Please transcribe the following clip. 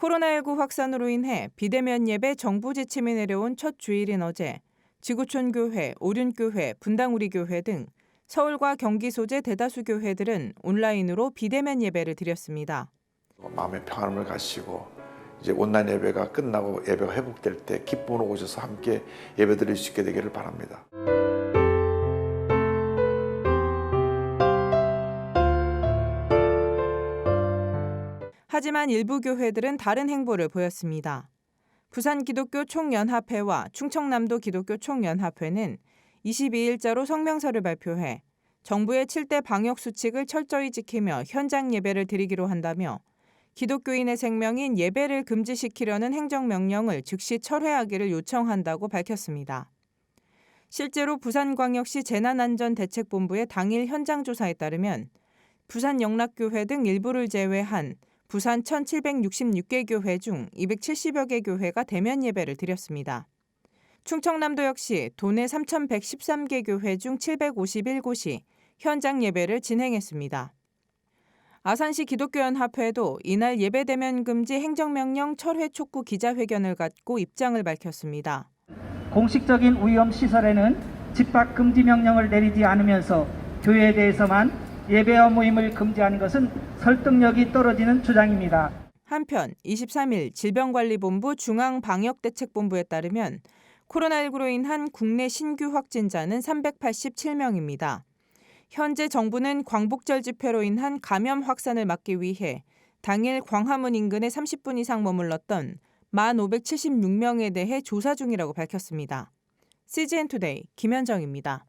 코로나19 확산으로 인해 비대면 예배 정부 지침이 내려온 첫 주일인 어제 지구촌 교회, 오륜 교회, 분당우리 교회 등 서울과 경기 소재 대다수 교회들은 온라인으로 비대면 예배를 드렸습니다. 마음의 평안을 가지시고 이제 온라인 예배가 끝나고 예배가 회복될 때 기쁨으로 오셔서 함께 예배드릴 수 있게 되기를 바랍니다. 하지만 일부 교회들은 다른 행보를 보였습니다. 부산 기독교 총연합회와 충청남도 기독교 총연합회는 22일자로 성명서를 발표해 정부의 7대 방역 수칙을 철저히 지키며 현장 예배를 드리기로 한다며 기독교인의 생명인 예배를 금지시키려는 행정명령을 즉시 철회하기를 요청한다고 밝혔습니다. 실제로 부산광역시 재난안전대책본부의 당일 현장 조사에 따르면 부산 영락교회 등 일부를 제외한 부산 1,766개 교회 중 270여 개 교회가 대면 예배를 드렸습니다. 충청남도 역시 도내 3,113개 교회 중 751곳이 현장 예배를 진행했습니다. 아산시 기독교연합회도 이날 예배 대면 금지 행정명령 철회 촉구 기자회견을 갖고 입장을 밝혔습니다. 공식적인 위험 시설에는 집합 금지 명령을 내리지 않으면서 교회에 대해서만 예배와 모임을 금지하는 것은 설득력이 떨어지는 주장입니다. 한편 23일 질병관리본부 중앙방역대책본부에 따르면 코로나19로 인한 국내 신규 확진자는 387명입니다. 현재 정부는 광복절 집회로 인한 감염 확산을 막기 위해 당일 광화문 인근에 30분 이상 머물렀던 1,576명에 대해 조사 중이라고 밝혔습니다. CGN 투데이 김현정입니다.